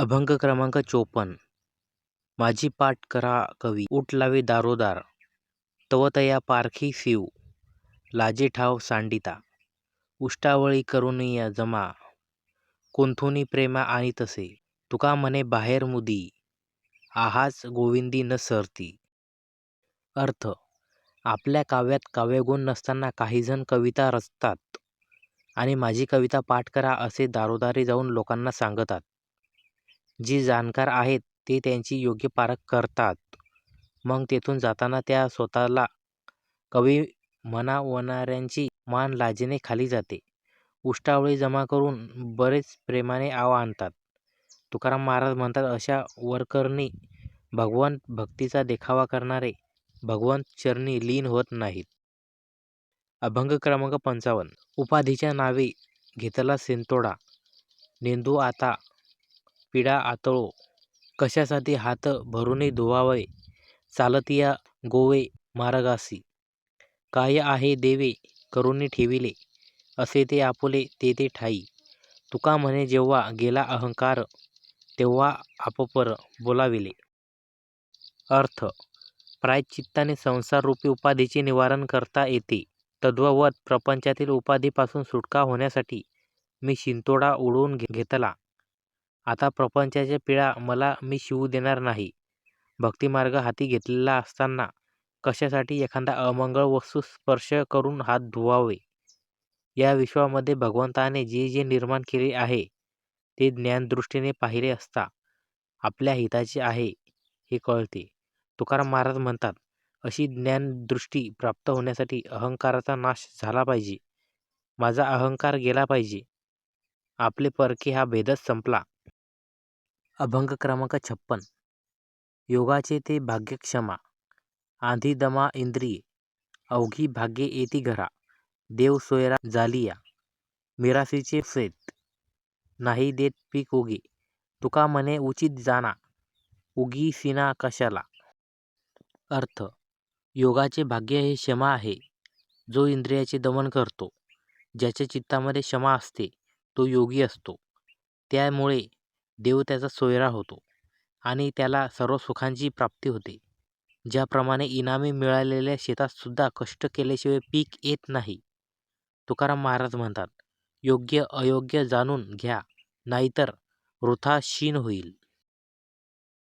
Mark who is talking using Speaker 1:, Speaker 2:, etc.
Speaker 1: अभंग क्रमांक चोपन्न. माझी पाठ करा कवी उठ लावे दारोदार तवतया पारखी शिव लाजे ठाव सांडिता उष्टावळी करुनिया जमा कोंथुनी प्रेमा आणि तसे तुका म्हणे बाहेर मुदी आहाच गोविंदी न सरती. अर्थ आपल्या काव्यात काव्यगुण नसताना काहीजण कविता रचतात आणि माझी कविता पाठ करा असे दारोदारी जाऊन लोकांना सांगतात. जी जाणकार आहेत ते त्यांची योग्य पारख करतात. मग तेथून जाताना त्या स्वतःला कवी म्हणावणाऱ्यांची मान लाजेने खाली जाते. उष्टावळी जमा करून बरेच प्रेमाने आव आणतात. तुकाराम महाराज म्हणतात अशा वरकरणी भगवंत भक्तीचा देखावा करणारे भगवंत चरणी लीन होत नाहीत. अभंग क्रमांक पंचावन्न. उपाधीच्या नावे घेतला सिंतोडा, नेंदू आता पिढा आतळो. कशासाठी हात भरुनी धुवावे? चालतिया गोवे मार्गासी. काय आहे देवे? करुनी ठेविले. असे ते आपुले ते ते ठाई. तुका म्हणे जेव्हा गेला अहंकार तेव्हा आपपर बोलाविले. अर्थ प्रायश्चित्ताने संसाररूपी उपाधीचे निवारण करता येते. तद्वत प्रपंचातील उपाधीपासून सुटका होण्यासाठी मी शिंतोडा उडवून घेतला. आता प्रपंचाच्या पिळा मला मी शिवू देणार नाही. भक्तिमार्ग हाती घेतलेला असताना कशासाठी एखादा अमंगळ वस्तू स्पर्श करून हात धुवावे? या विश्वामध्ये भगवंताने जे जे निर्माण केले आहे ते ज्ञानदृष्टीने पाहिले असता आपल्या हिताचे आहे हे कळते. तुकाराम महाराज म्हणतात अशी ज्ञानदृष्टी प्राप्त होण्यासाठी अहंकाराचा नाश झाला पाहिजे. माझा अहंकार गेला पाहिजे. आपले परके हा भेदच संपला. अभंग क्रमांक छप्पन. योगाचे ते भाग्यक्षमा. आधी दमा इंद्रिये. अवघी भाग्ये येती घरा. देव सोयरा जालिया मिरासीचे सेत. नाही देत पीक उगे. तुका म्हणे उचित जाना उगी सिना कशाला? अर्थ. योगाचे भाग्य हे क्षमा आहे. जो इंद्रियाचे दमन करतो. ज्याच्या चित्तामध्ये क्षमा असते तो योगी असतो. त्यामुळे देव त्याचा सोयरा होतो आणि त्याला सर्व सुखांची प्राप्ती होते. ज्याप्रमाणे इनामी मिळालेल्या शेतातसुद्धा कष्ट केल्याशिवाय पीक येत नाही. तुकाराम महाराज म्हणतात योग्य अयोग्य जाणून घ्या नाहीतर वृथा क्षीण होईल.